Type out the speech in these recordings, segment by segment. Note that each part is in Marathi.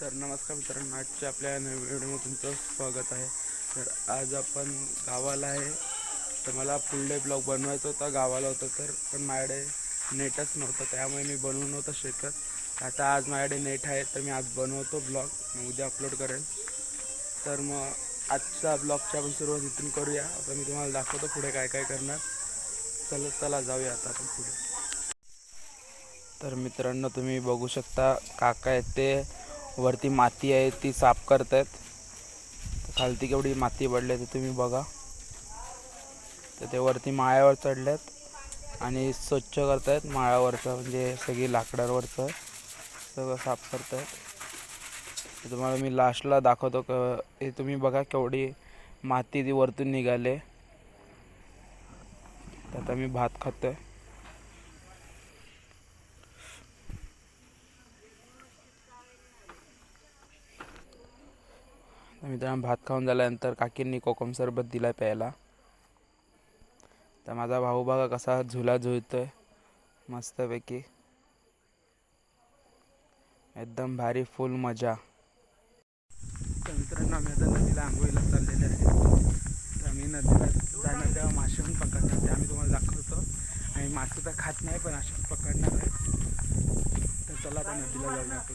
तर नमस्कार मित्रांनो आजच्या आपल्या नवीन व्हिडिओमध्ये तुमचं स्वागत आहे. तर आज आपण गावाला आहे. तर मला फुल डे ब्लॉग बनवायचा होता गावाला होतं तर पण माझ्याकडे नेटच नव्हतं त्यामुळे मी बनवू नव्हतं शेतात आता आज माझ्याकडे नेट आहे तर मी आज बनवतो ब्लॉग मग उद्या अपलोड करेन. तर मग आजच्या ब्लॉगची आपण सुरुवात इथून करूया. आता मी तुम्हाला दाखवतो पुढे काय काय करणार. चला चला जाऊया आता आपण पुढे. तर मित्रांनो तुम्ही बघू शकता काका आहेत ते. वरती माती आहे ती साफ करतायत. खालती केवढी माती पडली ते तुम्ही बघा. तर ते वरती माळ्यावर चढल्यात आणि स्वच्छ करतायत माळ्यावरचं म्हणजे सगळी लाकडावरचं. सगळं साफ करतायत. तुम्हाला मी लास्टला दाखवतो क हे तुम्ही बघा केवढी माती ती वरतून निघाले तर आता मी भात खातो आहे मित्रांनो भात खाऊन झाल्यानंतर काकींनी कोकम सरबत दिलाय प्यायला. तर माझा भाऊ बघा कसा झुला झुलतोय मस्तपैकी. एकदम भारी फुल मजा. तर मित्रांनो आम्ही आता नदीला आंघोळीला चाललेले आहे. तर आम्ही नदीला जाणार तेव्हा मासे पण पकडणार ते आम्ही तुम्हाला दाखवतो. आणि मासे तर खात नाही पण असे पकडणार आहे तर चला आता नदीला जाऊया आपण.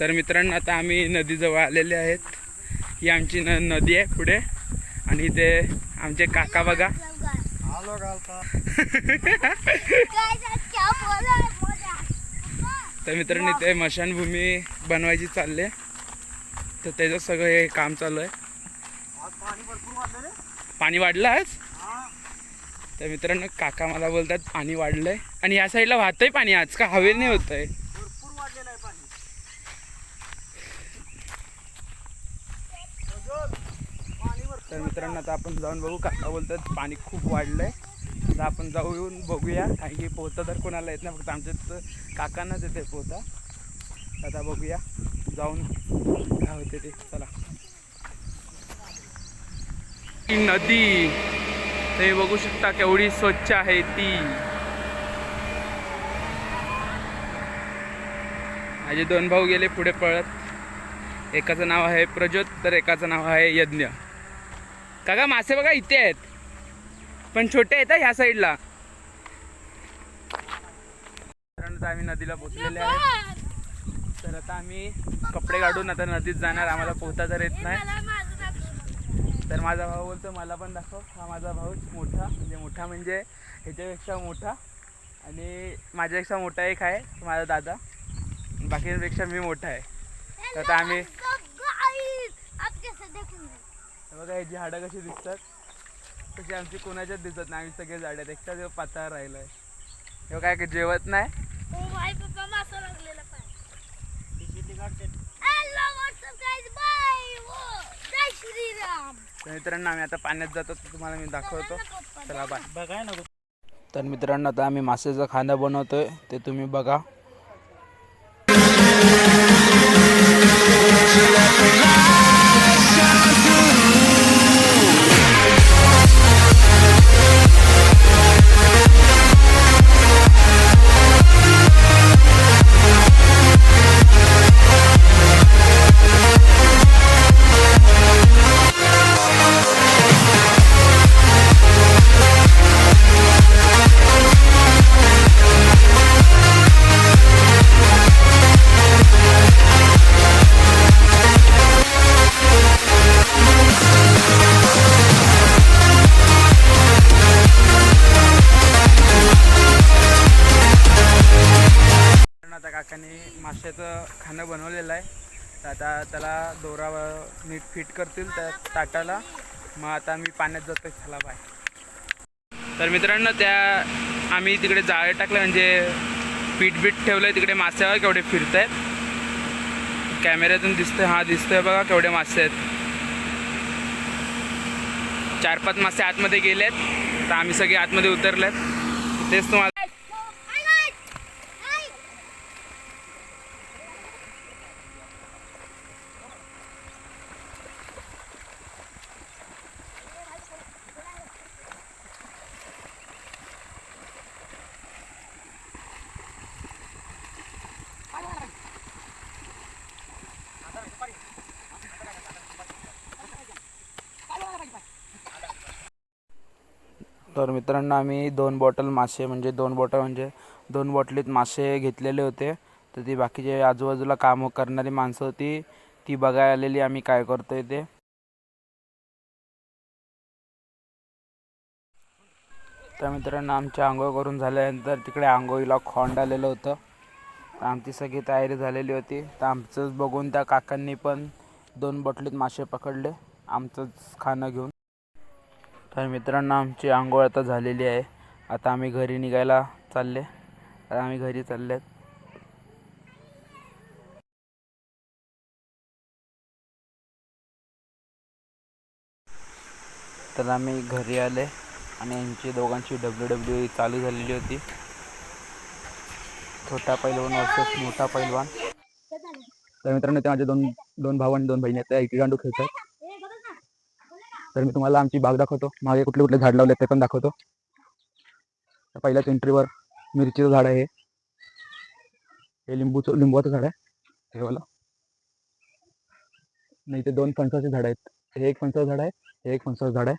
तर मित्रांनो आता आम्ही नदीजवळ आलेले आहेत. ही आमची न नदी आहे पुढे. आणि इथे आमचे काका बघा. तर मित्रांनो इथे मशानभूमी बनवायची चालले तर त्याचं सगळं हे काम चालू आहे. पाणी वाढलं आज? तर मित्रांनो काका मला बोलतात पाणी वाढलंय. आणि या साईडला वाहतंय पाणी आज का? हवेल नाही होत आहे. आता आपण जाऊन बघू काका बोलतात पाणी खूप वाढलंय. आता आपण जाऊ येऊन बघूया कारण की पोहता तर कोणाला येत नाही फक्त आमच्या इथं काकांनाच येते पोहता आता बघूया जाऊन काय होते ते चला. नदी तुम्ही बघू शकता केवढी स्वच्छ आहे ती. माझे दोन भाऊ गेले पुढे पळत. एकाचं नाव आहे प्रज्योत तर एकाचं नाव आहे यज्ञ. काका मासे बघा इथे आहेत. पण छोटे आहेत ह्या साईडला आम्ही नदीला पोचलेले आहेत. तर आता आम्ही कपडे काढून आता नदीत जाणार. आम्हाला पोहता तर येत नाही. तर माझा भाऊ बोलतो मला पण दाखव. हा माझा भाऊ मोठा. म्हणजे मोठा म्हणजे ह्याच्यापेक्षा मोठा. आणि माझ्यापेक्षा मोठा एक आहे माझा दादा. बाकीपेक्षा मी मोठा आहे. तर आता आम्ही बघा ह्याची हाडं कशी दिसतात. तशी आमची कोणाच्याच दिसत नाही. आम्ही सगळे झाड आहेत. एकटा जेव्हा पातळ राहिलाय. हे काय की जेवत नाही. तर मित्रांनो आम्ही आता पाण्यात जातो. तर तुम्हाला मी दाखवतो. चला बाय बघाय नको तर मित्रांनो आता आम्ही मासेचं खाणं बनवतोय. ते तुम्ही बघा. त्याला दोरा नीट फिट करतील त्या ताटाला. मग आता मी पाण्यात जातो चला बाय तर मित्रांनो त्या आम्ही तिकडे जाळे टाकले म्हणजे पीठ बीठ ठेवलंय तिकडे मासे बघा केवढे फिरत आहेत कॅमेऱ्यातून दिसतंय हा दिसतोय बघा केवढे मासे आहेत. चार पाच मासे आतमध्ये गेलेत. तर आम्ही सगळे आतमध्ये उतरलेत. तेच तुम्हाला तर मित्रांनो आम्ही दोन बॉटल मासे म्हणजे दोन बॉटल म्हणजे दोन बॉटलीत मासे घेतलेले होते. तर ती बाकीचे आजूबाजूला कामं करणारी माणसं होती ती बघायला आलेली आम्ही काय करतोय ते. तर मित्रांनो आमची आंघोळ करून झाल्यानंतर तिकडे आंघोळीला खोंड आलेलं होतं. तर आमची सगळी तयारी झालेली होती. तर आमचंच बघून त्या काकांनी पण दोन बॉटलीत मासे पकडले. आमचंच खाणं घेऊन. तर मित्रांनो आमची आंघोळ आता झालेली आहे. आता आम्ही घरी निघायला चालले. आता आम्ही घरी चालले. तर आम्ही घरी आले आणि यांची दोघांची डब्ल्यू डब्ल्यू चालू झालेली होती. छोटा पैलवान वर्सेस मोठा पैलवान. तर मित्रांनो ते माझे दोन दोन भाऊ आणि दोन बहिणी आहेत. त्या इटी दांडू खेळतात. तर मी तुम्हाला आमची बाग दाखवतो. मागे कुठले कुठले झाड लावले ते पण दाखवतो. पहिल्याच एंट्रीवर मिरचीचं झाड आहे. हे लिंबूचं लिंबूचं झाड आहे. हे वाला. नाही इथे दोन फणसाचे झाड आहेत. हे एक फणसाचं झाड आहे. हे एक फणसाचं झाड आहे.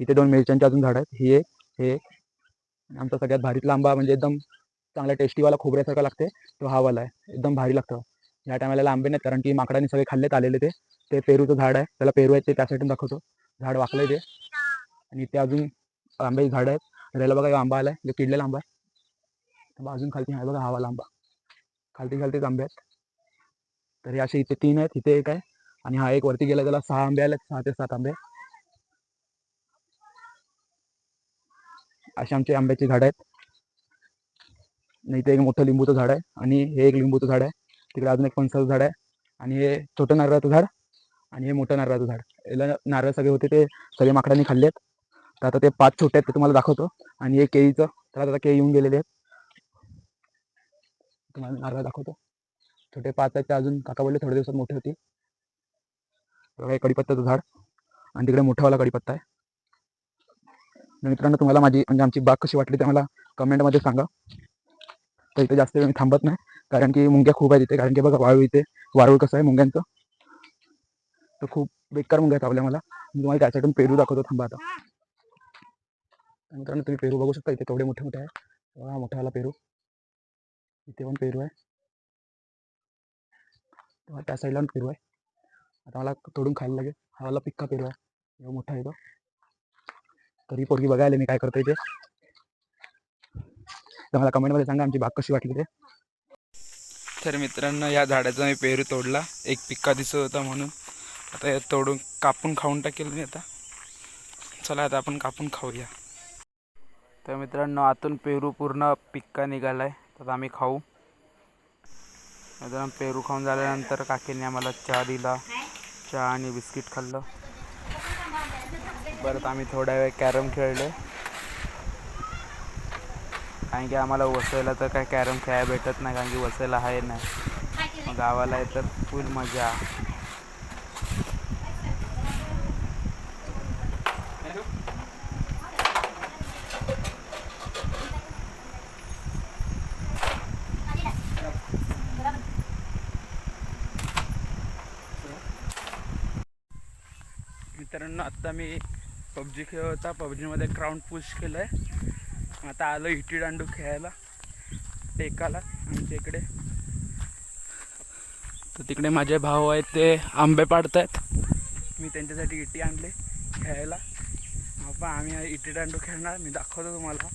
इथे दोन मिरच्यांचे अजून झाड आहेत. ही एक हे एक. आमचा सगळ्यात भारीतला आंबा म्हणजे एकदम चांगला टेस्टीवाला खोबऱ्यासारखा लागते. तो हा वाला आहे. एकदम भारी लागतं. या टायमाला आंबे नाहीत कारण की माकडाने सगळे खाल्लेत आलेले ते. ते पेरूचं झाड आहे. त्याला पेरू आहे ते त्यासाठी दाखवतो. झाड वाकलंय ते. आणि इथे अजून आंब्याची झाड आहेत. त्याला बघा आंबा आलाय. जो किडलेला आंबा आहे. अजून खालती आहे बघा हा आंबा. खालती खालतीच आंबे आहेत. तर हे असे इथे तीन आहेत. इथे एक आहे. आणि हा एक वरती गेला त्याला सहा आंबे आले सहा ते सात आंबे. असे आमचे आंब्याची झाड आहेत. आणि इथे एक मोठं लिंबूचं झाड आहे. आणि हे एक लिंबूचं झाड आहे. तिकडे अजून एक फणसाचं झाड आहे. आणि हे छोटं नारळाचं झाड. आणि हे मोठं नारळाचं झाड. याला नारळ सगळे होते ते सगळे माकडांनी खाल्लेत. तर आता ते पाच छोटे आहेत ते तुम्हाला दाखवतो. आणि हे केळीचं तर आता केळी येऊन गेलेले आहेत. तुम्हाला नारळ दाखवतो. छोटे पाच आहेत ते अजून. काका बोलले थोड्या दिवसात मोठे होती हे कडीपत्त्याचं झाड. आणि तिकडे मोठावाला कडीपत्ता आहे. मित्रांनो तुम्हाला माझी म्हणजे आमची बाग कशी वाटली ते मला कमेंटमध्ये सांगा. तर इथे जास्त वेळ मी थांबत नाही. कारण की मुंग्या खूप आहेत इथे. कारण की बघा वाळू इथे वाळू कसं आहे मुंग्यांचं. तर खूप बेकार मुंग्या चावल्या मला. मी तुम्हाला त्याच्यातून पेरू दाखवतो थांबा आता. मित्रांनो तुम्ही पेरू बघू शकता इथे तेवढे मोठे मोठे आहे. बघा मोठा आला पेरू. इथे पण पेरू आहे. तेव्हा त्या साईडला पण पेरू आहे. आता मला तोडून खायला लागेल. हा वाला पिक्का पेरू आहे. एवढा मोठा आहे तो. तरी पोरगी बघायला मी काय करतोय ते तर मला कमेंटमध्ये सांगा आमची बाग कशी वाटली ते तर मित्रांनो या झाडाचा मी पेरू तोडला. एक पिक्का दिसत होता म्हणून. आता हे तोडून कापून खाऊन टाकेल मी आता. चला आता आपण कापून खाऊया. तर मित्रांनो आतून पेरू पूर्ण पिक्का निघाला आहे तर आम्ही खाऊ. मित्रांनो पेरू खाऊन झाल्यानंतर काकीने आम्हाला चहा दिला. चहा आणि बिस्किट खाल्लं. परत आम्ही थोड्या वेळ कॅरम खेळले. कारण की आम्हाला वसायला तर काय कॅरम खेळायला भेटत नाही कारण की वसायला आहे नाही. मग गावाला आहे तर फुल मजा. मित्रांनो आत्ता मी पबजी खेळत होता पबजीमध्ये क्राऊंड पुश केलं आहे आता आलो इटी दांडू खेळायला. टेकाला आमच्या इकडे. तर तिकडे माझे भाऊ आहेत ते आंबे पाडत आहेत मी त्यांच्यासाठी इटी आणले खेळायला. आपण आम्ही इटी दांडू खेळणार. मी दाखवतो तुम्हाला.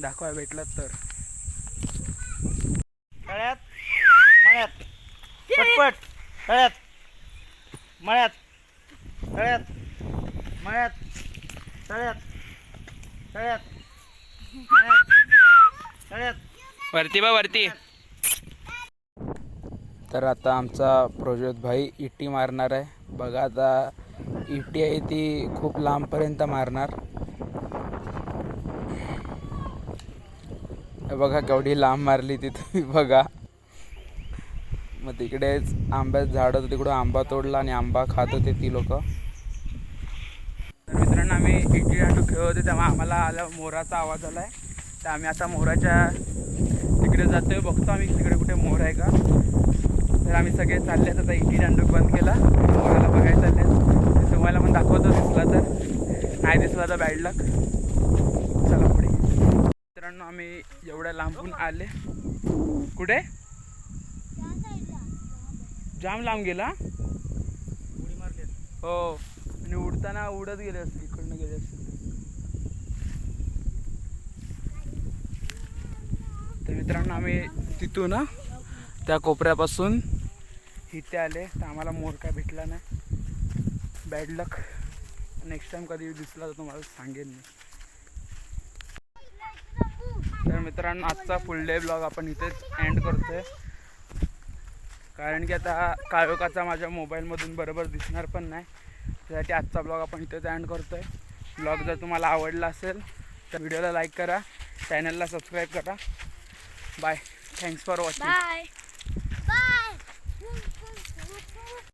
दाखवायला भेटलात तर. तळ्यात मळ्यात. पटपट. तळ्यात मळ्यात. तळ्यात मळ्यात. तळ्यात. तळ्यात. मळ्यात तळ्यात. वरती बा वरती. तर आता आमचा प्रोजोत भाई इटी मारणार आहे. बघा आता इटी आहे ती खूप लांबपर्यंत मारणार. हे बघा केवढी लांब मारली ती तुम्ही बघा. मग तिकडेच आंब्याचं झाड होतं तिकडून आंबा तोडला आणि आंबा खात होते ती लोक तर मित्रांनो आम्ही दांडू खेळत होते तेव्हा आम्हाला आला मोराचा आवाज आला आहे तर आम्ही आता मोराच्या तिकडे जातोय बघतो आम्ही तिकडे कुठे मोर आहे का. तर आम्ही सगळे चालले आता इटी दांडू बंद केला. मोराला बघायला चालले. ते तुम्हाला पण दाखवतो दिसला तर. नाही दिसला तर बॅड लक चला पुढे. मित्रांनो आम्ही एवढ्या लांबून आले. कुठे? जाम लांब गेला. उडी मारली. हो. आणि उडताना उडत गेले असतील इकडनं गेले असतील तर मित्रांनो आम्ही तिथून त्या कोपऱ्यापासून इथे आले. तर आम्हाला मोर काय भेटला नाही. बॅड लक नेक्स्ट टाइम कधी दिसला तर तुम्हाला सांगेन मी. तर मित्रांनो आजचा फुल डे ब्लॉग आपण इथेच एंड करतोय. कारण की आता काळोखाचा माझ्या मोबाईलमधून बरोबर दिसणार पण नाही. त्यासाठी आजचा ब्लॉग आपण इथेच एंड करतोय. ब्लॉग जर तुम्हाला आवडला असेल तर व्हिडिओला लाईक करा. चॅनलला सबस्क्राईब करा. Bye thanks for watching bye